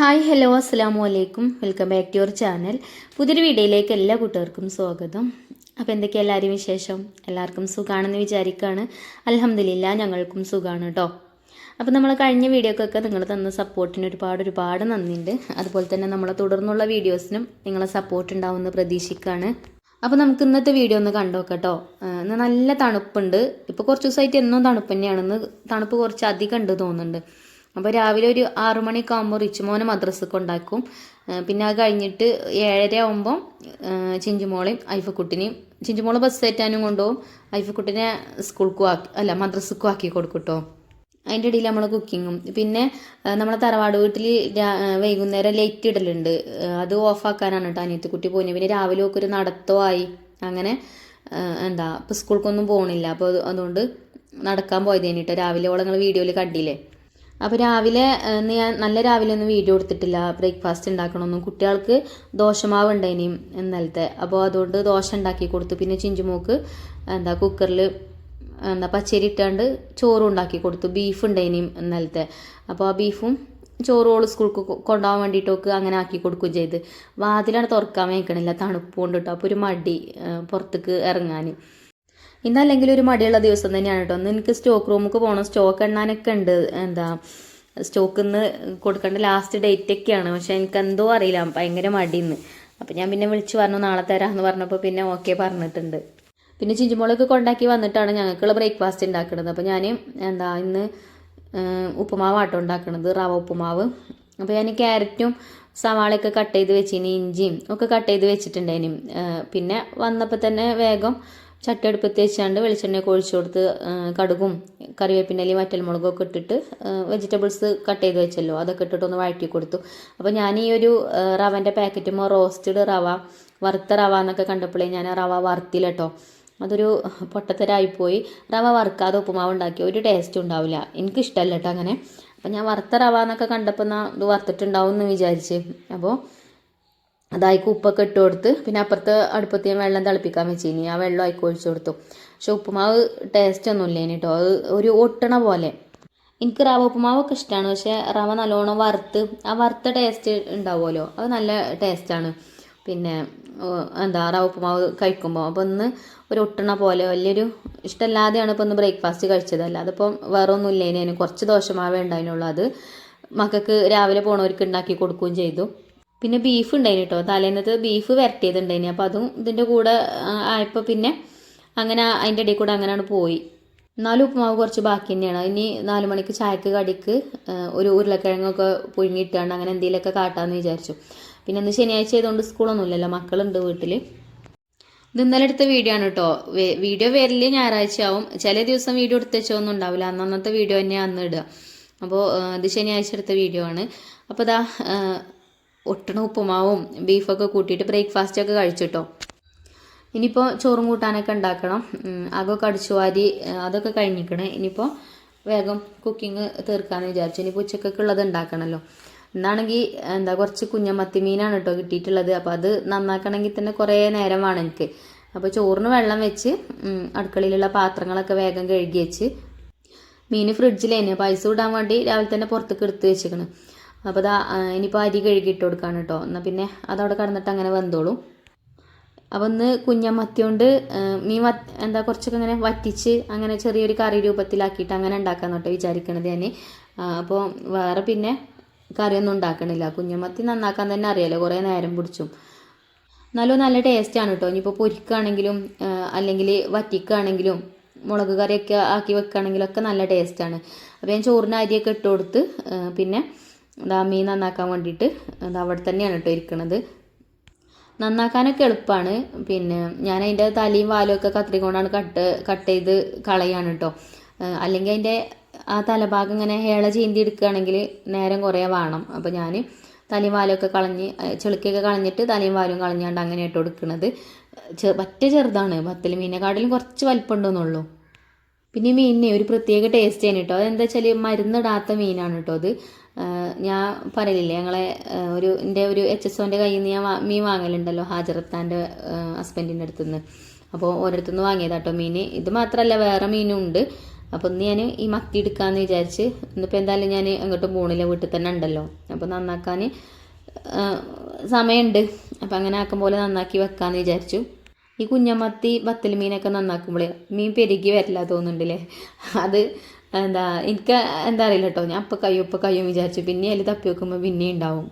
Hi hello അസ്സാമു അലൈക്കും welcome back to your channel. പുതിയൊരു വീഡിയോയിലേക്ക് എല്ലാ കൂട്ടുകാർക്കും സ്വാഗതം. അപ്പോൾ എന്തൊക്കെയാണ് എല്ലാവരും വിശേഷം? എല്ലാവർക്കും സുഖമാണെന്ന് വിചാരിക്കുകയാണ് അലഹമ്മദില്ല ഞങ്ങൾക്കും സുഖമാണ് കേട്ടോ അപ്പോൾ നമ്മൾ കഴിഞ്ഞ വീഡിയോക്കൊക്കെ നിങ്ങൾ തന്ന സപ്പോർട്ടിന് ഒരുപാട് ഒരുപാട് നന്ദിയുണ്ട്. അതുപോലെ തന്നെ നമ്മളെ തുടർന്നുള്ള വീഡിയോസിനും നിങ്ങളെ സപ്പോർട്ട് ഉണ്ടാവുമെന്ന് പ്രതീക്ഷിക്കുകയാണ് അപ്പോൾ നമുക്ക് ഇന്നത്തെ വീഡിയോ ഒന്ന് കണ്ടോക്കട്ടോ ഇന്ന് നല്ല തണുപ്പുണ്ട്. ഇപ്പോൾ കുറച്ച് ദിവസമായിട്ട് എന്നും തണുപ്പ് തന്നെയാണെന്ന് തണുപ്പ് കുറച്ച് അധികം ഉണ്ട് തോന്നുന്നുണ്ട്. അപ്പോൾ രാവിലെ ഒരു ആറു മണിയൊക്കെ ആകുമ്പോൾ റിച്ചുമോനെ മദ്രസക്ക് ഉണ്ടാക്കും പിന്നെ അത് കഴിഞ്ഞിട്ട് ഏഴര ആകുമ്പോൾ ചിഞ്ചുമോളെയും ഐഫക്കുട്ടിനെയും ചിഞ്ചുമോൾ ബസ് കയറ്റാനും കൊണ്ടുപോകും. ഐഫക്കുട്ടിനെ സ്കൂൾക്കും ആക്കി അല്ല മദ്രസക്കും ആക്കി കൊടുക്കും കേട്ടോ അതിന്റെ ഇടയിൽ നമ്മൾ കുക്കിങ്ങും പിന്നെ നമ്മളെ തറവാട് വീട്ടിൽ വൈകുന്നേരം ലൈറ്റ് ഇടലുണ്ട്. അത് ഓഫാക്കാനാണ് കേട്ടോ അനിയത്തിക്കുട്ടി പോകുന്നത് പിന്നെ രാവിലെ ഒക്കെ ഒരു നടത്തോ ആയി. അങ്ങനെ എന്താ ഇപ്പം സ്കൂൾക്കൊന്നും പോകണില്ല അപ്പോൾ അതുകൊണ്ട് നടക്കാൻ പോയത് കഴിഞ്ഞിട്ട് രാവിലെ ഓളങ്ങൾ വീഡിയോയിൽ കണ്ടില്ലേ? അപ്പോൾ രാവിലെ ഞാൻ നല്ല രാവിലെ ഒന്നും വീഡിയോ എടുത്തിട്ടില്ല. ബ്രേക്ക്ഫാസ്റ്റ് ഉണ്ടാക്കണമൊന്നും. കുട്ടികൾക്ക് ദോശമാവ് ഉണ്ടായിനിയും ഇന്നലത്തെ. അപ്പോൾ അതുകൊണ്ട് ദോശ ഉണ്ടാക്കി കൊടുത്തു. പിന്നെ ചിഞ്ചുമോക്ക് എന്താ കുക്കറിൽ എന്താ പച്ചരി ഇട്ടാണ്ട് ചോറും ഉണ്ടാക്കി കൊടുത്തു. ബീഫ് ഉണ്ടായിനിയും ഇന്നലത്തെ. അപ്പോൾ ആ ബീഫും ചോറോൾ സ്കൂൾക്ക് കൊണ്ടുപോകാൻ വേണ്ടിയിട്ടൊക്കെ അങ്ങനെ ആക്കി കൊടുക്കുകയും ചെയ്ത്. വാതിലാണ് തുറക്കാൻ വയ്ക്കണില്ല തണുപ്പ് കൊണ്ടിട്ടോ അപ്പോൾ ഒരു മടി പുറത്തേക്ക് ഇറങ്ങാൻ ഇന്നല്ലെങ്കിൽ ഒരു മടിയുള്ള ദിവസം തന്നെയാണ് കേട്ടോ ഒന്ന് എനിക്ക് സ്റ്റോക്ക് റൂമിൽ പോകണം സ്റ്റോക്ക് എണ്ണാനൊക്കെ ഉണ്ട്. എന്താ സ്റ്റോക്ക് ഇന്ന് കൊടുക്കേണ്ട ലാസ്റ്റ് ഡേറ്റ് ഒക്കെയാണ്. പക്ഷെ എനിക്ക് എന്തോ അറിയില്ല. ഭയങ്കര മടിന്ന് അപ്പം ഞാൻ പിന്നെ വിളിച്ച് പറഞ്ഞു നാളെ തരാമെന്ന് പറഞ്ഞപ്പോൾ പിന്നെ ഓക്കെ പറഞ്ഞിട്ടുണ്ട്. പിന്നെ ചിഞ്ചുമോളൊക്കെ കൊണ്ടാക്കി വന്നിട്ടാണ് ഞങ്ങൾക്കുള്ള ബ്രേക്ക്ഫാസ്റ്റ് ഉണ്ടാക്കുന്നത് അപ്പോൾ ഞാൻ എന്താ ഇന്ന് ഉപ്പുമാവ് ആട്ടോ ഉണ്ടാക്കുന്നത് റവ ഉപ്പുമാവ്. അപ്പോൾ ഞാൻ ക്യാരറ്റും സവാളയൊക്കെ കട്ട് ചെയ്ത് വെച്ചിനി ഇഞ്ചിയും ഒക്കെ കട്ട് ചെയ്ത് വെച്ചിട്ടുണ്ടേനും പിന്നെ വന്നപ്പോൾ തന്നെ വേഗം ചട്ടി അടുപ്പത്ത് വെച്ചാണ്ട് വെളിച്ചെണ്ണയൊക്കെ ഒഴിച്ചു കൊടുത്ത് കടുകും കറിവേപ്പിന്റെലയും വറ്റൽമുളകും ഒക്കെ ഇട്ടിട്ട് വെജിറ്റബിൾസ് കട്ട് ചെയ്ത് വെച്ചല്ലോ. അതൊക്കെ ഇട്ടിട്ട് ഒന്ന് വഴറ്റി കൊടുത്തു. അപ്പോൾ ഞാൻ ഈ ഒരു റവന്റെ പാക്കറ്റുമോ റോസ്റ്റഡ് റവ വറുത്ത റവ എന്നൊക്കെ കണ്ടപ്പോഴേ ഞാൻ റവ വറുത്തില്ല കേട്ടോ അതൊരു പൊട്ടത്തരായിപ്പോയി റവ വറുക്കാതെ ഉപ്പുമാവ് ഉണ്ടാക്കി ഒരു ടേസ്റ്റും ഉണ്ടാവില്ല. എനിക്കിഷ്ടമല്ല കേട്ടോ അങ്ങനെ. അപ്പോൾ ഞാൻ വറുത്ത റവ എന്നൊക്കെ കണ്ടപ്പോൾ ഇത് വറുത്തിട്ടുണ്ടാവും എന്ന് വിചാരിച്ച്. അപ്പോൾ അതായിക്ക് ഉപ്പൊക്കെ ഇട്ട് കൊടുത്ത് പിന്നെ അപ്പുറത്ത് അടുപ്പത്ത് ഞാൻ വെള്ളം തിളപ്പിക്കാൻ വെച്ചിനി. ആ വെള്ളം ആയിക്ക് ഒഴിച്ചു കൊടുത്തു. പക്ഷെ ഉപ്പുമാവ് ടേസ്റ്റ് ഒന്നും ഇല്ലേനി കേട്ടോ അത് ഒരു ഒട്ടണ പോലെ. എനിക്ക് റവ ഉപ്പുമാവൊക്കെ ഇഷ്ടമാണ് പക്ഷെ റവ നല്ലോണം വറുത്ത് ആ വറുത്ത ടേസ്റ്റ് ഉണ്ടാവുമല്ലോ അത് നല്ല ടേസ്റ്റാണ് പിന്നെ എന്താ റവ ഉപ്പുമാവ് കഴിക്കുമ്പോൾ അപ്പോൾ ഒന്ന് ഒരു ഒട്ടണ പോലെ വലിയൊരു ഇഷ്ടമല്ലാതെയാണ് ഇപ്പോൾ ഒന്ന് ബ്രേക്ക്ഫാസ്റ്റ് കഴിച്ചതല്ല. അല്ലാതെ ഇപ്പം വേറെ ഒന്നും ഇല്ലേനു കുറച്ച് ദോശമാവേ ഉണ്ടായിരുന്നുള്ളൂ അത് മക്കൾക്ക് രാവിലെ പോണവർക്ക് ഉണ്ടാക്കി കൊടുക്കുകയും ചെയ്തു. പിന്നെ ബീഫ് ഉണ്ടായിന് കേട്ടോ തലേന്നത്ത് ബീഫ് വരട്ടിയതുണ്ടായിന്. അപ്പോൾ അതും ഇതിന്റെ കൂടെ ആയപ്പോൾ പിന്നെ അങ്ങനെ അതിന്റെ ഇടയിൽ കൂടെ അങ്ങനെയാണ് പോയി. എന്നാലും ഉപ്പുമാവ് കുറച്ച് ബാക്കി തന്നെയാണ്. ഇനി നാല് മണിക്ക് ചായക്ക് കടിക്ക് ഒരു ഉരുളക്കിഴങ്ങൊക്കെ പുഴുങ്ങിയിട്ടാണ് അങ്ങനെ എന്തെങ്കിലുമൊക്കെ കാട്ടാമെന്ന് വിചാരിച്ചു. പിന്നെ ഇന്ന് ശനിയാഴ്ച ആയതുകൊണ്ട് സ്കൂളൊന്നും ഇല്ലല്ലോ മക്കളുണ്ട് വീട്ടിൽ ഇത് ഇന്നലെ എടുത്ത വീഡിയോ ആണ് കേട്ടോ വീഡിയോ വരൽ ഞായറാഴ്ച ആവും ചില ദിവസം വീഡിയോ എടുത്ത് വെച്ചൊന്നും ഉണ്ടാവില്ല. അന്നന്നത്തെ വീഡിയോ തന്നെ അന്ന് ഇടുക. അപ്പോൾ ഇത് ശനിയാഴ്ച എടുത്ത വീഡിയോ ആണ്. അപ്പോൾ ഇതാ ഒട്ടണ ഉപ്പുമാവും ബീഫൊക്കെ കൂട്ടിയിട്ട് ബ്രേക്ക്ഫാസ്റ്റ് ഒക്കെ കഴിച്ചിട്ടോ. ഇനിയിപ്പോൾ ചോറും കൂട്ടാനൊക്കെ ഉണ്ടാക്കണം. അതൊക്കെ അകമൊക്കെ അടിച്ചു വാരി ആ, അതൊക്കെ കഴിഞ്ഞിക്കണേ. ഇനിയിപ്പോൾ വേഗം കുക്കിംഗ് തീർക്കാമെന്ന് വിചാരിച്ചു. ഇനിയിപ്പോൾ ഉച്ചക്കൊക്കെ ഉള്ളത് ഉണ്ടാക്കണമല്ലോ എന്നാണെങ്കിൽ എന്താ കുറച്ച് കുഞ്ഞമത്തി മീനാണ് കേട്ടോ കിട്ടിയിട്ടുള്ളത്. അപ്പോൾ അത് നന്നാക്കണമെങ്കിൽ തന്നെ കുറേ നേരം വേണം എനിക്ക്. അപ്പോൾ ചോറിന് വെള്ളം വെച്ച് അടുക്കളയിലുള്ള പാത്രങ്ങളൊക്കെ വേഗം കഴുകി വെച്ച് മീൻ ഫ്രിഡ്ജിലേനെ പൈസ വിടാൻ വേണ്ടി രാവിലെ തന്നെ പുറത്തേക്ക് എടുത്ത് വെച്ചിരിക്കണം അപ്പോൾ അതാ ഇനിയിപ്പോൾ അരി കഴുകിയിട്ട് കൊടുക്കാണ് കേട്ടോ. എന്നാൽ പിന്നെ അതവിടെ കടന്നിട്ട് അങ്ങനെ വെന്തോളും. അപ്പോൾ ഒന്ന് കുഞ്ഞമത്തി കൊണ്ട് മീൻ എന്താ കുറച്ചൊക്കെ ഇങ്ങനെ വറ്റിച്ച് അങ്ങനെ ചെറിയൊരു കറി രൂപത്തിലാക്കിയിട്ട് അങ്ങനെ ഉണ്ടാക്കാന്ന് കേട്ടോ വിചാരിക്കണത് ഞാൻ അപ്പോൾ വേറെ പിന്നെ കറിയൊന്നും ഉണ്ടാക്കണില്ല. കുഞ്ഞമത്തി നന്നാക്കാൻ തന്നെ അറിയാലോ കുറേ നേരം പിടിച്ചും. എന്നാലും നല്ല ടേസ്റ്റാണ് കേട്ടോ. ഇനിയിപ്പോൾ പൊരിക്കുകയാണെങ്കിലും അല്ലെങ്കിൽ വറ്റിക്കുകയാണെങ്കിലും മുളക് കറിയൊക്കെ ആക്കി വെക്കുകയാണെങ്കിലൊക്കെ നല്ല ടേസ്റ്റാണ് അപ്പോൾ ഞാൻ ചോറിന് അരിയൊക്കെ ഇട്ട് കൊടുത്ത് പിന്നെ ഇതാ മീൻ നന്നാക്കാൻ വേണ്ടിയിട്ട് അത് അവിടെ തന്നെയാണ് കേട്ടോ ഇരിക്കുന്നത് നന്നാക്കാനൊക്കെ എളുപ്പമാണ് പിന്നെ ഞാൻ അതിന്റെ തലയും വാലും ഒക്കെ കത്രികൊണ്ടാണ് കട്ട് കട്ട് ചെയ്ത് കളയാണ് കേട്ടോ. അല്ലെങ്കിൽ അതിന്റെ ആ തലഭാഗം ഇങ്ങനെ ഹേള ചീന്തി എടുക്കുകയാണെങ്കിൽ നേരം കുറേ വേണം. അപ്പോൾ ഞാൻ തലയും വാലും ഒക്കെ കളഞ്ഞ് ചെളുക്കൊക്കെ കളഞ്ഞിട്ട് തലയും വാലും കളഞ്ഞാണ്ട് അങ്ങനെ ഇട്ട് കൊടുക്കുന്നത് പറ്റ ചെറുതാണ്. പത്തൽ മീനെക്കാട്ടിലും കുറച്ച് വലിപ്പമുണ്ടെന്നുള്ളൂ. പിന്നെ മീനിന് ഒരു പ്രത്യേക ടേസ്റ്റ് ആണ് കേട്ടോ. അതെന്താ വെച്ചാൽ മരുന്നിടാത്ത മീനാണ് കേട്ടോ അത്. ഞാൻ പറയലില്ലേ ഞങ്ങളെ ഒരു എന്റെ ഒരു എച്ച് എസ് ഒന്റെ കയ്യിൽ നിന്ന് ഞാൻ മീൻ വാങ്ങലുണ്ടല്ലോ ഹാജറത്താന്റെ ഹസ്ബൻഡിന്റെ അടുത്ത് നിന്ന് അപ്പോൾ ഓരോരുത്തുനിന്ന് വാങ്ങിയതാട്ടോ മീൻ ഇത് മാത്രമല്ല വേറെ മീനും ഉണ്ട് അപ്പോൾ ഇന്ന് ഞാൻ ഈ മത്തി എടുക്കാമെന്ന് വിചാരിച്ച് ഇന്നിപ്പോൾ എന്തായാലും ഞാൻ അങ്ങോട്ട് പോണില്ല വീട്ടിൽ തന്നെ ഉണ്ടല്ലോ. അപ്പോൾ നന്നാക്കാൻ സമയമുണ്ട്. അപ്പം അങ്ങനെ ആക്കും പോലെ നന്നാക്കി വെക്കാമെന്ന് വിചാരിച്ചു. ഈ കുഞ്ഞമത്തി ബത്തൽ മീനൊക്കെ നന്നാക്കുമ്പോഴേ മീൻ പെരുകി വരില്ല തോന്നുന്നുണ്ടല്ലേ? അത് എന്താ എനിക്ക് എന്താ അറിയില്ല കേട്ടോ ഞാൻ ഇപ്പം കയ്യോ ഇപ്പം കയ്യോ വിചാരിച്ചു. പിന്നെ അതിൽ തപ്പി വെക്കുമ്പോൾ പിന്നെയും ഉണ്ടാവും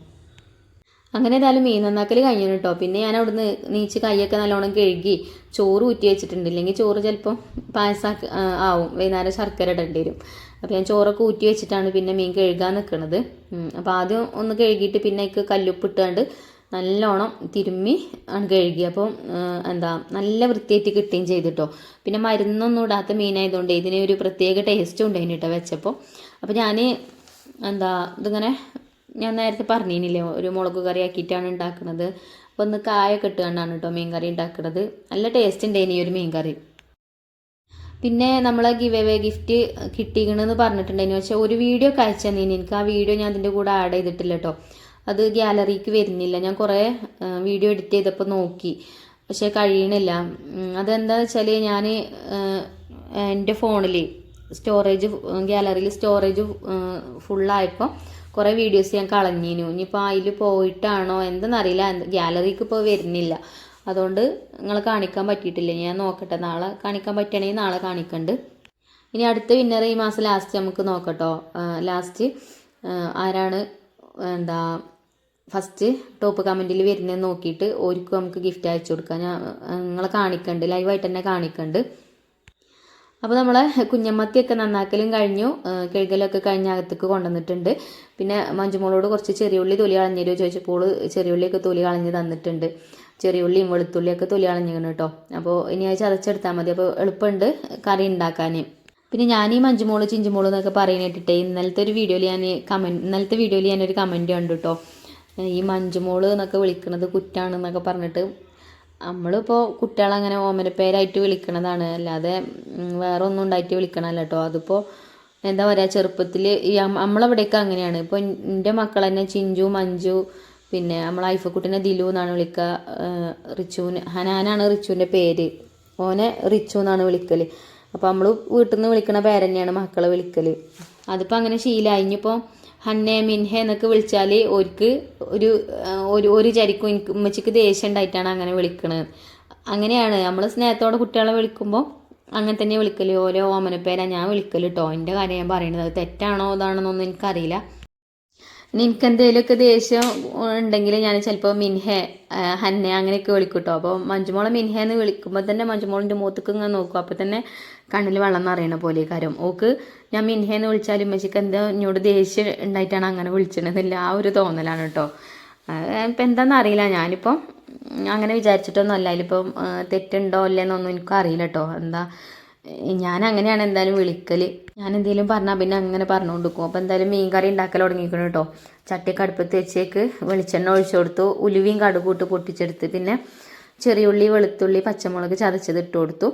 അങ്ങനെ ഏതായാലും മീൻ നന്നാക്കൽ കഴിഞ്ഞു കേട്ടോ പിന്നെ ഞാൻ അവിടുന്ന് നീച്ച് കൈയൊക്കെ നല്ലോണം കഴുകി ചോറ് ഊറ്റി വെച്ചിട്ടുണ്ട്. ഇല്ലെങ്കിൽ ചോറ് ചിലപ്പം പായസാക്കി ആവും. വൈകുന്നേരം ശർക്കര ഇടേണ്ടി വരും. അപ്പോൾ ഞാൻ ചോറൊക്കെ ഊറ്റി വെച്ചിട്ടാണ് പിന്നെ മീൻ കഴുകാൻ നിൽക്കുന്നത് അപ്പോൾ ആദ്യം ഒന്ന് കഴുകിയിട്ട് പിന്നെ എനിക്ക് കല്ലുപ്പ് ഇട്ടുകൊണ്ട് നല്ലോണം തിരുമ്മി ആണ് കഴുകി. അപ്പം എന്താ നല്ല വൃത്തിയായിട്ട് കിട്ടുകയും ചെയ്തിട്ടോ. പിന്നെ മരുന്നൊന്നും ഇടാത്ത മീനായതുകൊണ്ട് ഇതിന് ഒരു പ്രത്യേക ടേസ്റ്റും ഉണ്ടായിന് കേട്ടോ വെച്ചപ്പോൾ അപ്പോൾ ഞാൻ എന്താ ഇതിങ്ങനെ ഞാൻ നേരത്തെ പറഞ്ഞില്ലേ ഒരു മുളക് കറി ആക്കിയിട്ടാണ് ഉണ്ടാക്കുന്നത്. അപ്പോൾ ഒന്ന് കായൊക്കെ ഇട്ടുകൊണ്ടാണ് കേട്ടോ മീൻ കറി ഉണ്ടാക്കുന്നത്. നല്ല ടേസ്റ്റ് ഉണ്ടായിന് ഈ ഒരു മീൻ കറി. പിന്നെ നമ്മളെ ഗിവ് അവേ ഗിഫ്റ്റ് കിട്ടിക്കണമെന്ന് പറഞ്ഞിട്ടുണ്ടായിരുന്നു പക്ഷേ ഒരു വീഡിയോ ഒക്കെ അയച്ചു തന്നെ എനിക്ക് ആ വീഡിയോ ഞാൻ അതിന്റെ കൂടെ ആഡ് ചെയ്തിട്ടില്ല കേട്ടോ അത് ഗ്യാലറിക്ക് വരുന്നില്ല. ഞാൻ കുറേ വീഡിയോ എഡിറ്റ് ചെയ്തപ്പോൾ നോക്കി. പക്ഷേ കഴിയണില്ല. അതെന്താണെന്ന് വെച്ചാൽ ഞാൻ എന്റെ ഫോണിൽ സ്റ്റോറേജ് ഗ്യാലറിയിൽ സ്റ്റോറേജ് ഫുള്ളായപ്പോൾ കുറേ വീഡിയോസ് ഞാൻ കളഞ്ഞിനു. ഇനിയിപ്പോൾ അതിൽ പോയിട്ടാണോ എന്തെന്നറിയില്ല. ഗ്യാലറിക്ക് ഇപ്പോൾ വരുന്നില്ല. അതുകൊണ്ട് നിങ്ങൾ കാണിക്കാൻ പറ്റിയിട്ടില്ല. ഞാൻ നോക്കട്ടെ. നാളെ കാണിക്കാൻ പറ്റണേ നാളെ കാണിക്കണ്ട്. ഇനി അടുത്ത വിന്നർ ഈ മാസം ലാസ്റ്റ് നമുക്ക് നോക്കട്ടോ. ലാസ്റ്റ് ആരാണ് എന്താ ഫസ്റ്റ് ടോപ്പ് കമന്റിൽ വരുന്നത് നോക്കിയിട്ട് ഓർക്കും നമുക്ക് ഗിഫ്റ്റ് അയച്ചു കൊടുക്കാം. ഞാൻ നിങ്ങളെ കാണിക്കണ്ട്. ലൈവായിട്ട് തന്നെ കാണിക്കണ്ട്. അപ്പോൾ നമ്മളെ കുഞ്ഞമ്മത്തിയൊക്കെ നന്നാക്കലും കഴിഞ്ഞു. കഴുകലൊക്കെ കഴിഞ്ഞ അകത്തേക്ക് കൊണ്ടുവന്നിട്ടുണ്ട്. പിന്നെ മഞ്ജുമോളോട് കുറച്ച് ചെറിയുള്ളി തൊലി കളഞ്ഞു ചോദിച്ചപ്പോൾ ചെറിയുള്ളിയൊക്കെ തൊലി കളഞ്ഞ് തന്നിട്ടുണ്ട്. ചെറിയുള്ളിയും വെളുത്തുള്ളിയൊക്കെ തൊലി കളഞ്ഞിരിക്കണം കേട്ടോ അപ്പോൾ ഇനി അത് മതി. അപ്പോൾ എളുപ്പമുണ്ട് കറി ഉണ്ടാക്കാൻ പിന്നെ ഞാൻ ഈ മഞ്ജുമോൾ ചിഞ്ചുമോൾ എന്നൊക്കെ പറയുന്നിട്ടിട്ടേ ഇന്നലത്തെ ഒരു വീഡിയോയിൽ ഞാൻ കമന്റ് ഇന്നലത്തെ വീഡിയോയിൽ ഞാനൊരു കമന്റ് കണ്ടു കേട്ടോ ഈ മഞ്ജുമോൾ എന്നൊക്കെ വിളിക്കുന്നത് കുറ്റാണെന്നൊക്കെ പറഞ്ഞിട്ട് നമ്മളിപ്പോൾ കുട്ടികളങ്ങനെ ഓമനപ്പേരായിട്ട് വിളിക്കണതാണ്. അല്ലാതെ വേറെ ഒന്നും ഉണ്ടായിട്ട് വിളിക്കണമല്ല കേട്ടോ അതിപ്പോൾ എന്താ പറയുക ചെറുപ്പത്തിൽ ഈ നമ്മളവിടെയൊക്കെ അങ്ങനെയാണ്. ഇപ്പോൾ എന്റെ മക്കൾ തന്നെ ചിഞ്ചു മഞ്ജു പിന്നെ നമ്മൾ ഐഫക്കുട്ടിനെ ദിലു എന്നാണ് വിളിക്കുക റിച്ചുവിന് ഹനാനാണ് റിച്ചുവിന്റെ പേര്. ഓനെ റിച്ചു എന്നാണ് വിളിക്കൽ അപ്പോൾ നമ്മൾ വീട്ടിൽ നിന്ന് വിളിക്കണ പേരന്നെയാണ് മക്കളെ വിളിക്കൽ അതിപ്പോൾ അങ്ങനെ ശീലമായി ഇനിയിപ്പോൾ ഹന്നെ മിൻഹേ എന്നൊക്കെ വിളിച്ചാൽ ഓർക്ക് ഒരു ഒരു ഒരു ചരിക്കും എനിക്ക് ഉമ്മച്ചിക്ക് ദേഷ്യം ഉണ്ടായിട്ടാണ് അങ്ങനെ വിളിക്കണത്. അങ്ങനെയാണ്. നമ്മൾ സ്നേഹത്തോടെ കുട്ടികളെ വിളിക്കുമ്പോൾ അങ്ങനെ തന്നെ വിളിക്കൽ ഓരോ ഓമനപ്പേരാ ഞാൻ വിളിക്കൽ കേട്ടോ എന്റെ കാര്യം ഞാൻ പറയണത് അത് തെറ്റാണോ ഇതാണെന്നൊന്നും എനിക്കറിയില്ല. ഇനി എനിക്ക് എന്തെങ്കിലുമൊക്കെ ദേഷ്യം ഉണ്ടെങ്കിൽ ഞാൻ ചിലപ്പോൾ മിൻഹെ ഹന്നെ അങ്ങനെയൊക്കെ വിളിക്കും കേട്ടോ അപ്പോൾ മഞ്ജുമോളെ മിൻഹെ എന്ന് വിളിക്കുമ്പോൾ തന്നെ മഞ്ജുമോളിന്റെ മുഖത്തേക്ക് ഇങ്ങനെ നോക്കും. അപ്പോൾ തന്നെ കണ്ണിൽ വെള്ളം നിറയണ പോലെ കാര്യം. ഓക്ക് ഞാൻ മിൻഹെ എന്ന് വിളിച്ചാലും ഉമ്മച്ചിക്ക് എന്താ എന്നോട് ദേഷ്യം ഉണ്ടായിട്ടാണ് അങ്ങനെ വിളിച്ചിട്ടുണ്ടെന്നില്ല ആ ഒരു തോന്നലാണ് കേട്ടോ. ഇപ്പം എന്താണെന്ന് അറിയില്ല. ഞാനിപ്പം അങ്ങനെ വിചാരിച്ചിട്ടൊന്നും അല്ല അതിലിപ്പം തെറ്റുണ്ടോ അല്ലേന്നൊന്നും എനിക്ക് അറിയില്ല കേട്ടോ. എന്താ ഞാൻ അങ്ങനെയാണ് എന്തായാലും വിളിക്കൽ ഞാൻ എന്തെങ്കിലും പറഞ്ഞാൽ പിന്നെ അങ്ങനെ പറഞ്ഞു കൊടുക്കും അപ്പോൾ എന്തായാലും മീൻ കറി ഉണ്ടാക്കൽ തുടങ്ങിക്കണം കേട്ടോ ചട്ടിയൊക്കെ അടുപ്പത്ത് വെച്ചേക്ക് വെളിച്ചെണ്ണ ഒഴിച്ചു കൊടുത്തു. ഉലുവയും കടുകൂട്ട് പൊട്ടിച്ചെടുത്ത്. പിന്നെ ചെറിയ ഉള്ളി വെളുത്തുള്ളി പച്ചമുളക് ചതച്ചത് ഇട്ട് കൊടുത്തു.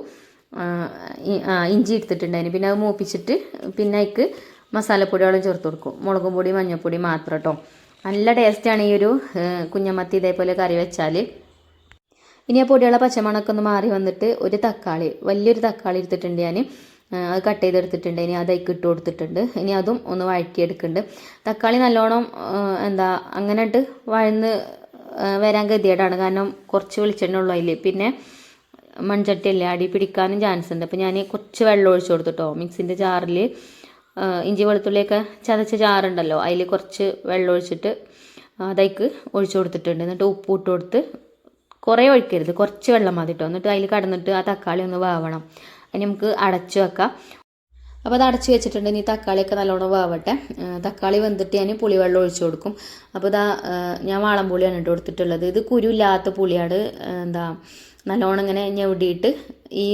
ഇഞ്ചി എടുത്തിട്ടുണ്ടായിരുന്നു പിന്നെ അത് മൂപ്പിച്ചിട്ട് പിന്നെ അതിക്ക് മസാലപ്പൊടികളും ചേർത്ത് കൊടുക്കും. മുളകും പൊടി മഞ്ഞൾപ്പൊടി മാത്രം കേട്ടോ നല്ല ടേസ്റ്റാണ് ഈ ഒരു കുഞ്ഞമത്തി ഇതേപോലെ കറി വെച്ചാൽ ഇനി ആ പൊടിയുള്ള പച്ചമണമൊക്കെ ഒന്ന് മാറി വന്നിട്ട് ഒരു തക്കാളി വലിയൊരു തക്കാളി എടുത്തിട്ടുണ്ട് ഞാൻ അത് കട്ട് ചെയ്തെടുത്തിട്ടുണ്ട്. ഇനി അതേക്ക് ഇട്ട് കൊടുത്തിട്ടുണ്ട്. ഇനി അതും ഒന്ന് വഴറ്റിയെടുക്കുന്നുണ്ട്. തക്കാളി നല്ലോണം എന്താ അങ്ങനെ ഇട്ട് വഴന്ന് വരാൻ ഗതികേടാണ്. കാരണം കുറച്ച് വെളിച്ചെണ്ണ ഉള്ളു അതിൽ പിന്നെ മൺചട്ടി മൺചട്ടിയല്ലേ അടി പിടിക്കാനും ചാൻസ് ഉണ്ട്. അപ്പോൾ ഞാൻ കുറച്ച് വെള്ളം ഒഴിച്ചു കൊടുത്തിട്ടോ. മിക്സിന്റെ ജാറിൽ ഇഞ്ചി വെളുത്തുള്ളിയൊക്കെ ചതച്ച ചാറുണ്ടല്ലോ അതിൽ കുറച്ച് വെള്ളം ഒഴിച്ചിട്ട് അതേക്ക് ഒഴിച്ചു കൊടുത്തിട്ടുണ്ട്. എന്നിട്ട് ഉപ്പ് ഇട്ട് കൊടുത്ത് കുറേ ഒഴിക്കരുത്. കുറച്ച് വെള്ളം മതി കേട്ടോ എന്നിട്ട് അതിൽ കടന്നിട്ട് ആ തക്കാളി ഒന്ന് വാവണം. അതിന് നമുക്ക് അടച്ചു വെക്കാം. അപ്പോൾ അത് അടച്ചു വെച്ചിട്ടുണ്ട് ഇനി തക്കാളിയൊക്കെ നല്ലോണം വാവട്ടെ. തക്കാളി വെന്തിട്ട് ഞാൻ പുളിവെള്ളം ഒഴിച്ചു കൊടുക്കും. അപ്പോൾ ഇതാ ഞാൻ വാളം പുളിയാണ് ഇട്ട് കൊടുത്തിട്ടുള്ളത് ഇത് കുരുല്ലാത്ത പുളിയാണ്. എന്താ നല്ലോണം ഇങ്ങനെ ഞെവിടിയിട്ട് ഈ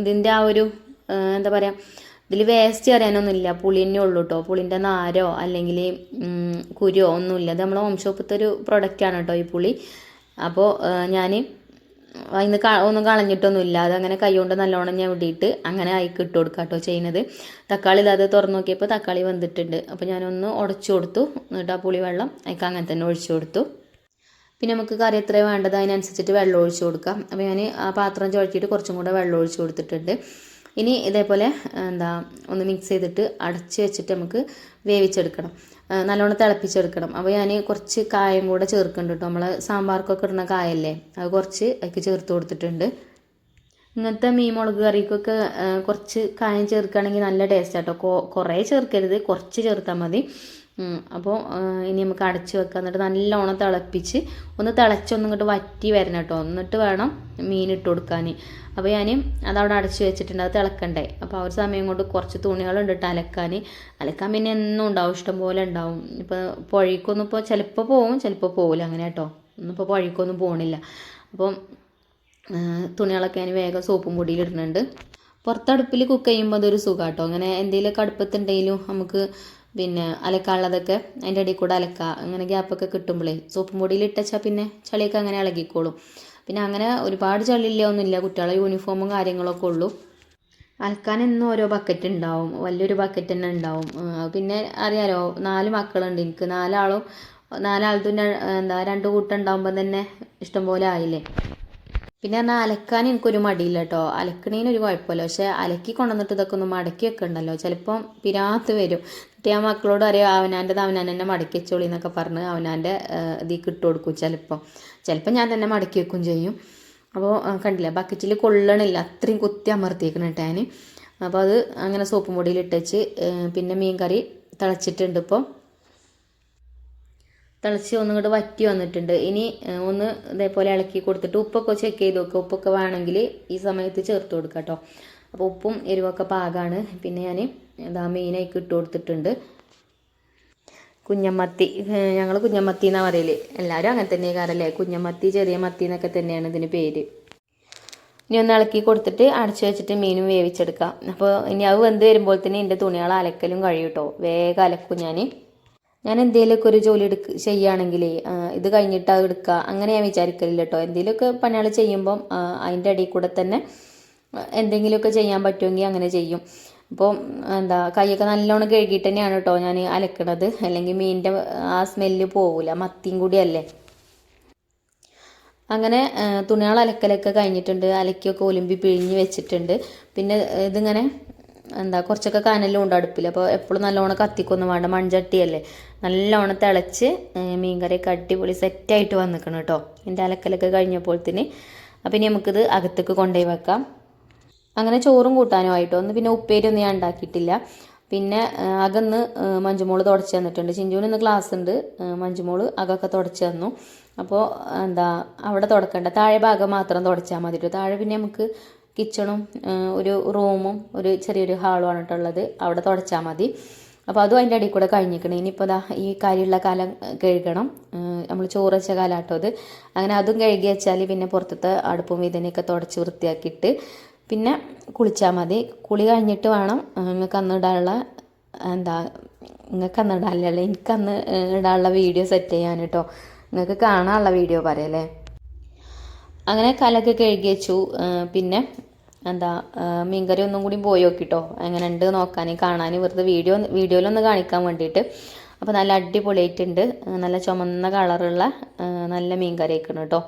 ഇതിന്റെ ആ ഒരു എന്താ പറയുക ഇതിൽ വേസ്റ്റ് അറിയാനൊന്നുമില്ല പുളി തന്നെ ഉള്ളൂ കേട്ടോ പുളിന്റെ നാരോ അല്ലെങ്കിൽ കുരുവോ ഒന്നുമില്ല. ഇത് നമ്മളെ ഹോം ഷോപ്പത്തെ ഒരു പ്രൊഡക്റ്റാണ് കേട്ടോ ഈ പുളി. അപ്പോൾ ഞാൻ അതിന് ഒന്നും കളഞ്ഞിട്ടൊന്നുമില്ല. അതങ്ങനെ കൈകൊണ്ട് നല്ലോണം ഞാൻ ഇടിയിട്ട് അങ്ങനെ അയക്ക് ഇട്ട് കൊടുക്കുക കേട്ടോ ചെയ്യുന്നത് തക്കാളി ഇല്ലാതെ തുറന്നു നോക്കിയപ്പോൾ തക്കാളി വന്നിട്ടുണ്ട് അപ്പോൾ ഞാനൊന്ന് ഉടച്ചു കൊടുത്തു. എന്നിട്ട് ആ പുളിവെള്ളം അതിക്ക് അങ്ങനെ തന്നെ ഒഴിച്ചു കൊടുത്തു. പിന്നെ നമുക്ക് കറി എത്ര വേണ്ടത്? അതിനനുസരിച്ചിട്ട് വെള്ളം ഒഴിച്ചു കൊടുക്കാം. അപ്പോൾ ഞാൻ ആ പാത്രം ചുഴറ്റിയിട്ട് കുറച്ചും കൂടെ വെള്ളം ഒഴിച്ചു കൊടുത്തിട്ടുണ്ട്. ഇനി ഇതേപോലെ എന്താ ഒന്ന് മിക്സ് ചെയ്തിട്ട് അടച്ച് വെച്ചിട്ട് നമുക്ക് വേവിച്ചെടുക്കണം. നല്ലോണം തിളപ്പിച്ചെടുക്കണം. അപ്പോൾ ഞാൻ കുറച്ച് കായം കൂടെ ചേർക്കുന്നുണ്ട് കേട്ടോ നമ്മൾ സാമ്പാർക്കൊക്കെ ഇടുന്ന കായല്ലേ അത് കുറച്ച് അതിലേക്ക് ചേർത്ത് കൊടുത്തിട്ടുണ്ട്. ഇങ്ങനത്തെ മീൻ മുളക് കറിക്കൊക്കെ കുറച്ച് കായം ചേർക്കുകയാണെങ്കിൽ നല്ല ടേസ്റ്റ് ആട്ടോ കുറേ ചേർക്കരുത് കുറച്ച് ചേർത്താൽ മതി. അപ്പോൾ ഇനി നമുക്ക് അടച്ച് വെക്കാം. എന്നിട്ട് നല്ലോണം തിളപ്പിച്ച് ഒന്ന് തിളച്ചൊന്നും ഇങ്ങോട്ട് വറ്റി വരണം കേട്ടോ. എന്നിട്ട് വേണം മീൻ ഇട്ട് കൊടുക്കാൻ അപ്പോൾ ഞാൻ അതവിടെ അടച്ച് വെച്ചിട്ടുണ്ട്. അത് തിളക്കണ്ടേ. അപ്പോൾ ആ ഒരു സമയം കൊണ്ട് കുറച്ച് തുണികളുണ്ട് കേട്ടോ അലക്കാൻ അലക്കാൻ പിന്നെ എന്നും ഉണ്ടാവും. ഇഷ്ടം പോലെ ഉണ്ടാവും. ഇപ്പോൾ പുഴയ്ക്കൊന്നും ഇപ്പോൾ ചിലപ്പോൾ പോവും ചിലപ്പോൾ പോകില്ല അങ്ങനെ കേട്ടോ. ഒന്നിപ്പോൾ പുഴയ്ക്കൊന്നും പോകണില്ല അപ്പം തുണികളൊക്കെ ഞാൻ വേഗം സോപ്പും പൊടിയിൽ ഇടുന്നുണ്ട്. പുറത്തടുപ്പിൽ കുക്ക് ചെയ്യുമ്പോൾ അതൊരു സുഖം കേട്ടോ. അങ്ങനെ എന്തെങ്കിലുമൊക്കെ അടുപ്പത്തുണ്ടെങ്കിലും നമുക്ക് പിന്നെ അലക്കാനുള്ളതൊക്കെ അതിന്റെ ഇടയിൽ കൂടെ അലക്കുക അങ്ങനെ ഗ്യാപ്പൊക്കെ കിട്ടുമ്പോഴേ സോപ്പും പൊടിയിൽ ഇട്ടച്ചാൽ പിന്നെ ചളിയൊക്കെ അങ്ങനെ ഇളകിക്കോളും. പിന്നെ അങ്ങനെ ഒരുപാട് ചളിയില്ല ഒന്നുമില്ല. കുട്ടികളെ യൂണിഫോമും കാര്യങ്ങളൊക്കെ ഉള്ളൂ. അലക്കാൻ എന്നും ഓരോ ബക്കറ്റ് ഉണ്ടാവും. വലിയൊരു ബക്കറ്റ് തന്നെ ഉണ്ടാവും. പിന്നെ അറിയാലോ നാല് മക്കളുണ്ട്. എനിക്ക് നാലാളും നാലാളത്തും എന്താ രണ്ട് കൂട്ടം ഉണ്ടാകുമ്പോൾ തന്നെ ഇഷ്ടംപോലെ ആയില്ലേ? പിന്നെ പറഞ്ഞാൽ അലക്കാൻ എനിക്കൊരു മടിയില്ല കേട്ടോ അലക്കണേന് ഒരു കുഴപ്പമില്ല. പക്ഷേ അലക്കി കൊണ്ടുവന്നിട്ട് ഇതൊക്കെ ഒന്ന് മടക്കി വെക്കണ്ടല്ലോ ചിലപ്പം പിരാത്ത് വരും. എന്നിട്ട് ഞാൻ മക്കളോട് അറിയാം അവനാന്റെത് അവനാൻ തന്നെ മടക്കി വെച്ചോളി എന്നൊക്കെ പറഞ്ഞ് അവനാന്റെ ഇതിൽ ഇട്ട് കൊടുക്കും ചിലപ്പം. ചിലപ്പം ഞാൻ തന്നെ മടക്കി വെക്കും ചെയ്യും. അപ്പോൾ കണ്ടില്ല ബക്കറ്റിൽ കൊള്ളണില്ല. അത്രയും കുത്തി അമർത്തിയേക്കണം കേട്ടോ ഞാൻ അപ്പോൾ അത് അങ്ങനെ സോപ്പും പൊടിയിൽ ഇട്ടേച്ച് പിന്നെ മീൻ കറി തിളച്ചിട്ടുണ്ട് ഇപ്പോൾ തിളച്ച് ഒന്നുകൂടെ വറ്റി വന്നിട്ടുണ്ട്. ഇനി ഒന്ന് ഇതേപോലെ ഇളക്കി കൊടുത്തിട്ട് ഉപ്പൊക്കെ ചെക്ക് ചെയ്ത് നോക്കുക ഉപ്പൊക്കെ വേണമെങ്കിൽ ഈ സമയത്ത് ചേർത്ത് കൊടുക്കാം കേട്ടോ അപ്പോൾ ഉപ്പും എരിവൊക്കെ പാകമാണ് പിന്നെ ഞാൻ ഇതാ മെയിനായിക്ക് ഇട്ട് കൊടുത്തിട്ടുണ്ട്. കുഞ്ഞമ്മത്തി ഞങ്ങൾ കുഞ്ഞമ്മത്തി എന്നാണ് പറയൽ? എല്ലാവരും അങ്ങനെ തന്നെ കാരല്ലേ കുഞ്ഞമത്തി ചെറിയ മത്തി എന്നൊക്കെ തന്നെയാണ് ഇതിന് പേര്. ഇനി ഒന്ന് ഇളക്കി കൊടുത്തിട്ട് അടച്ചു വെച്ചിട്ട് മീനും വേവിച്ചെടുക്കാം. അപ്പോൾ ഇനി അത് വെന്ത് വരുമ്പോൾ തന്നെ എന്റെ തുണികൾ അലക്കലും കഴിയും കേട്ടോ വേഗം അലക്കും ഞാൻ ഞാൻ എന്തെങ്കിലുമൊക്കെ ഒരു ജോലി എടുക്ക ചെയ്യുകയാണെങ്കിൽ ഇത് കഴിഞ്ഞിട്ട് അത് എടുക്കുക അങ്ങനെ ഞാൻ വിചാരിക്കലില്ല കേട്ടോ എന്തെങ്കിലുമൊക്കെ പണികൾ ചെയ്യുമ്പം അതിന്റെ ഇടയിൽ കൂടെ തന്നെ എന്തെങ്കിലുമൊക്കെ ചെയ്യാൻ പറ്റുമെങ്കിൽ അങ്ങനെ ചെയ്യും. അപ്പോൾ എന്താ കൈയൊക്കെ നല്ലോണം കഴുകിയിട്ട് തന്നെയാണ് കേട്ടോ ഞാൻ അലക്കണത്. അല്ലെങ്കിൽ മീനിന്റെ ആ സ്മെല്ല് പോവില്ല മത്തിയും കൂടിയല്ലേ അങ്ങനെ തുണികൾ അലക്കലൊക്കെ കഴിഞ്ഞിട്ടുണ്ട്. അലക്കിയൊക്കെ ഒലുമ്പി പിഴിഞ്ഞ് വെച്ചിട്ടുണ്ട്. പിന്നെ ഇതിങ്ങനെ എന്താ കുറച്ചൊക്കെ കനലും ഉണ്ട് അടുപ്പിൽ അപ്പോൾ എപ്പോഴും നല്ലോണം കത്തിക്കൊന്നും വേണ്ട. മൺചട്ടിയല്ലേ. നല്ലോണം തിളച്ച് മീൻകറിയൊക്കെ അടിപൊളി സെറ്റായിട്ട് വന്നിക്കണം കേട്ടോ എന്റെ അലക്കലൊക്കെ കഴിഞ്ഞപ്പോഴത്തേന്. അപ്പം ഇനി നമുക്കിത് അകത്തേക്ക് കൊണ്ടുപോയി വെക്കാം. അങ്ങനെ ചോറും കൂട്ടാനും ആയിട്ടോ. ഒന്ന് പിന്നെ ഉപ്പേരി ഒന്നും ഞാൻ ഉണ്ടാക്കിയിട്ടില്ല. പിന്നെ അകന്ന് മഞ്ചുമോൾ തുടച്ച് തന്നിട്ടുണ്ട്. ചിഞ്ചുവിന് ഇന്ന് ക്ലാസ് ഉണ്ട്. മഞ്ചുമോൾ അകമൊക്കെ തുടച്ച് തന്നു. അപ്പോൾ എന്താ അവിടെ തുടക്കണ്ട. താഴെ ഭാഗം മാത്രം തുടച്ചാൽ മതി. താഴെ പിന്നെ നമുക്ക് കിച്ചണും ഒരു റൂമും ഒരു ചെറിയൊരു ഹാളുമാണ് കേട്ടോ ഉള്ളത്. അവിടെ തുടച്ചാൽ മതി. അപ്പോൾ അതും അതിന്റെ അടിയിൽ കൂടെ കഴിഞ്ഞിരിക്കണം ഇനിയിപ്പോൾ ദാ ഈ കാര്യമുള്ള കാലം കഴുകണം. നമ്മൾ ചോറ് വെച്ച കാലാട്ടോ അത്. അങ്ങനെ അതും കഴുകി വെച്ചാൽ പിന്നെ പുറത്തത്തെ അടുപ്പും ഇതിനെയൊക്കെ തുടച്ച് വൃത്തിയാക്കിയിട്ട് പിന്നെ കുളിച്ചാൽ മതി. കുളി കഴിഞ്ഞിട്ട് വേണം നിങ്ങൾക്ക് അന്ന് ഇടാനുള്ള എന്താ നിങ്ങൾക്ക് അന്ന് ഇടാനുള്ള എനിക്ക് അന്ന് ഇടാനുള്ള വീഡിയോ സെറ്റ് ചെയ്യാൻ കേട്ടോ നിങ്ങൾക്ക് കാണാനുള്ള വീഡിയോ പറയല്ലേ? അങ്ങനെ കലൊക്കെ കഴുകി വെച്ചു. പിന്നെ എന്താ മീൻകറി ഒന്നും കൂടി പോയി നോക്കിട്ടോ. എങ്ങനെ ഉണ്ട് നോക്കാൻ കാണാൻ. വെറുതെ വീഡിയോ വീഡിയോയിലൊന്ന് കാണിക്കാൻ വേണ്ടിയിട്ട്. അപ്പോൾ നല്ല അടിപൊളിയായിട്ടുണ്ട്. നല്ല ചുമന്ന കളറുള്ള നല്ല മീൻകറി ആക്കണം കേട്ടോ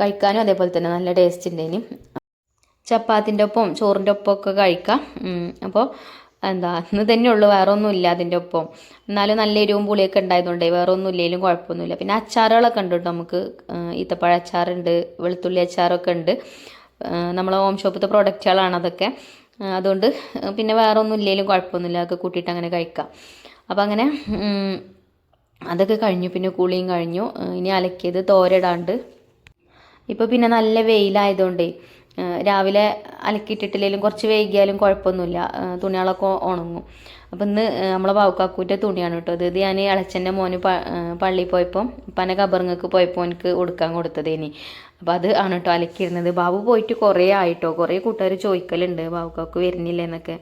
കഴിക്കാനും അതേപോലെ തന്നെ നല്ല ടേസ്റ്റ് ഉണ്ടേനി ചപ്പാത്തിന്റെ ഒപ്പം ചോറിന്റെ ഒപ്പം ഒക്കെ കഴിക്കാം അപ്പോൾ എന്താ ഇന്ന് തന്നെ ഉള്ളു വേറെ ഒന്നും ഇല്ല അതിന്റെ ഒപ്പം എന്നാലും നല്ല എരിവും പുളിയൊക്കെ ഉണ്ടായതുകൊണ്ടേ വേറെ ഒന്നും ഇല്ലെങ്കിലും കുഴപ്പമൊന്നുമില്ല. പിന്നെ അച്ചാറുകളൊക്കെ ഉണ്ട് കേട്ടോ നമുക്ക് ഈത്തപ്പഴ അച്ചാറുണ്ട് വെളുത്തുള്ളി അച്ചാറൊക്കെ ഉണ്ട്. നമ്മളെ ഹോം ഷോപ്പിലത്തെ പ്രോഡക്റ്റുകളാണ് അതൊക്കെ. അതുകൊണ്ട് പിന്നെ വേറെ ഒന്നും ഇല്ലെങ്കിലും കുഴപ്പമൊന്നുമില്ല. അതൊക്കെ കൂട്ടിയിട്ട് അങ്ങനെ കഴിക്കാം. അപ്പം അങ്ങനെ അതൊക്കെ കഴിഞ്ഞു. പിന്നെ കുളിയും കഴിഞ്ഞു. ഇനി അലക്കിയത് തോരടാണ്ട്. ഇപ്പോൾ പിന്നെ നല്ല വെയിലായതുകൊണ്ടേ രാവിലെ അലക്കിയിട്ടിട്ടില്ലെങ്കിലും കുറച്ച് വൈകിയാലും കുഴപ്പമൊന്നുമില്ല. തുണികളൊക്കെ ഉണങ്ങും. അപ്പം ഇന്ന് നമ്മളെ ബാവുക്കാക്കൂന്റെ തുണിയാണ് കേട്ടോ ഇത്. ഇത് ഞാൻ ഇളച്ചന്റെ മോന് പള്ളിയിൽ പോയപ്പം പന കബറിങ്ങക്ക് പോയപ്പോൾ എനിക്ക് കൊടുക്കാൻ കൊടുത്തത് ഇനി. അപ്പം അത് ആണ് കേട്ടോ അലക്കിയിരുന്നത്. ബാബു പോയിട്ട് കുറേ ആയിട്ടോ? കുറേ കൂട്ടുകാർ ചോദിക്കലുണ്ട്. ബാവുക്കാക്ക് വരുന്നില്ല എന്നൊക്കെ.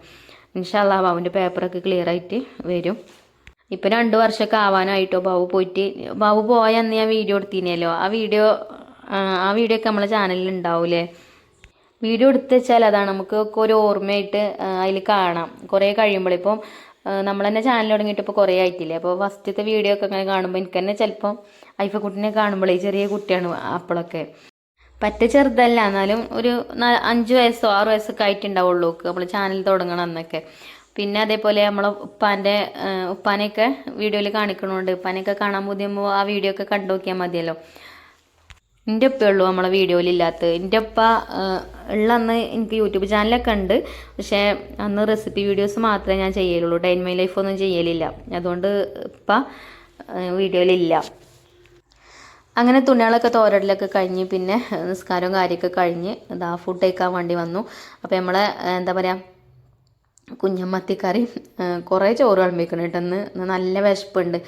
ഇൻഷാല്ലാ ബാബുവിന്റെ പേപ്പറൊക്കെ ക്ലിയർ ആയിട്ട് വരും. ഇപ്പം രണ്ട് വർഷമൊക്കെ ആവാനായിട്ടോ ബാബു പോയിട്ട്? ബാബു പോയ അന്ന് ഞാൻ വീഡിയോ എടുത്തിനല്ലോ. ആ വീഡിയോ ആ വീഡിയോ ഒക്കെ നമ്മളെ ചാനലിൽ ഉണ്ടാവൂലേ? വീഡിയോ എടുത്തു വെച്ചാൽ അതാണ് നമുക്ക് ഒരു ഓർമ്മയായിട്ട് അതിൽ കാണാം. കുറേ കഴിയുമ്പോൾ ഇപ്പം നമ്മൾ തന്നെ ചാനൽ തുടങ്ങിയിട്ട് ഇപ്പോൾ കുറേ ആയിട്ടില്ലേ? അപ്പോൾ ഫസ്റ്റത്തെ വീഡിയോ ഒക്കെ അങ്ങനെ കാണുമ്പോൾ എനിക്ക് തന്നെ ചിലപ്പം ഐഫക്കുട്ടിനെ കാണുമ്പോഴേ ചെറിയ കുട്ടിയാണ് അപ്പോഴൊക്കെ പറ്റ ചെറുതല്ല എന്നാലും ഒരു അഞ്ച് വയസ്സോ ആറ് വയസ്സൊക്കെ ആയിട്ടുണ്ടാവുള്ളൂ നമ്മൾ ചാനൽ തുടങ്ങണം എന്നൊക്കെ പിന്നെ അതേപോലെ നമ്മളെ ഉപ്പാന്റെ ഉപ്പാനെയൊക്കെ വീഡിയോയിൽ കാണിക്കണമുണ്ട് ഉപ്പാനെയൊക്കെ കാണാൻ പുതിയുമ്പോൾ ആ വീഡിയോ ഒക്കെ കണ്ടു നോക്കിയാൽ മതിയല്ലോ. എന്റെ ഉപ്പയേ ഉള്ളൂ നമ്മളെ ഇല്ലാത്ത എന്റെ ഉപ്പ ഉള്ള അന്ന് എനിക്ക് യൂട്യൂബ് ചാനലൊക്കെ ഉണ്ട്. പക്ഷേ അന്ന് റെസിപ്പി വീഡിയോസ് മാത്രമേ ഞാൻ ചെയ്യലുള്ളൂ. ഡൈൻ മൈ ലൈഫ് ഒന്നും ചെയ്യലില്ല. അതുകൊണ്ട് ഉപ്പ ആ, വീഡിയോയിലില്ല. അങ്ങനെ തുണികളൊക്കെ തോരടലൊക്കെ കഴിഞ്ഞ് പിന്നെ നിസ്കാരവും കാര്യമൊക്കെ കഴിഞ്ഞ് ഇതാ ഫുഡ് കഴിക്കാൻ വേണ്ടി വന്നു. അപ്പോൾ നമ്മളെ എന്താ പറയുക കുഞ്ഞമ്മത്തിക്കറി കുറേ ചോറ് വിളമ്പിക്കണം കേട്ടോ. ഇന്ന് ഇന്ന് നല്ല വിശപ്പുണ്ട്.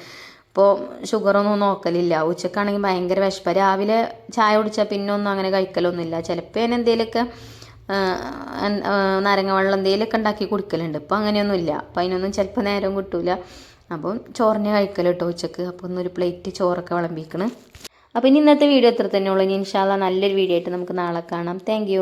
ഇപ്പോൾ ഷുഗറൊന്നും നോക്കലില്ല. ഉച്ചക്കാണെങ്കിൽ ഭയങ്കര വിഷപ്പ് രാവിലെ ചായ കുടിച്ചാൽ പിന്നെ ഒന്നും അങ്ങനെ കഴിക്കലൊന്നുമില്ല. ചിലപ്പോൾ ഞാൻ എന്തെങ്കിലുമൊക്കെ നാരങ്ങ വെള്ളം എന്തെങ്കിലുമൊക്കെ ഉണ്ടാക്കി കുടിക്കലുണ്ട്. ഇപ്പോൾ അങ്ങനെയൊന്നുമില്ല. അപ്പോൾ അതിനൊന്നും ചിലപ്പോൾ നേരം കിട്ടൂല. അപ്പം ചോറിനെ കഴിക്കൽ കേട്ടോ ഉച്ചയ്ക്ക്. അപ്പോൾ ഒന്നൊരു പ്ലേറ്റ് ചോറൊക്കെ വിളമ്പിക്കണം. അപ്പോൾ ഇനി ഇന്നത്തെ വീഡിയോ എത്ര തന്നെ ഉള്ളൂ. ഇനി ഇൻഷാല്ല നല്ലൊരു വീഡിയോ ആയിട്ട് നമുക്ക് നാളെ കാണാം. താങ്ക്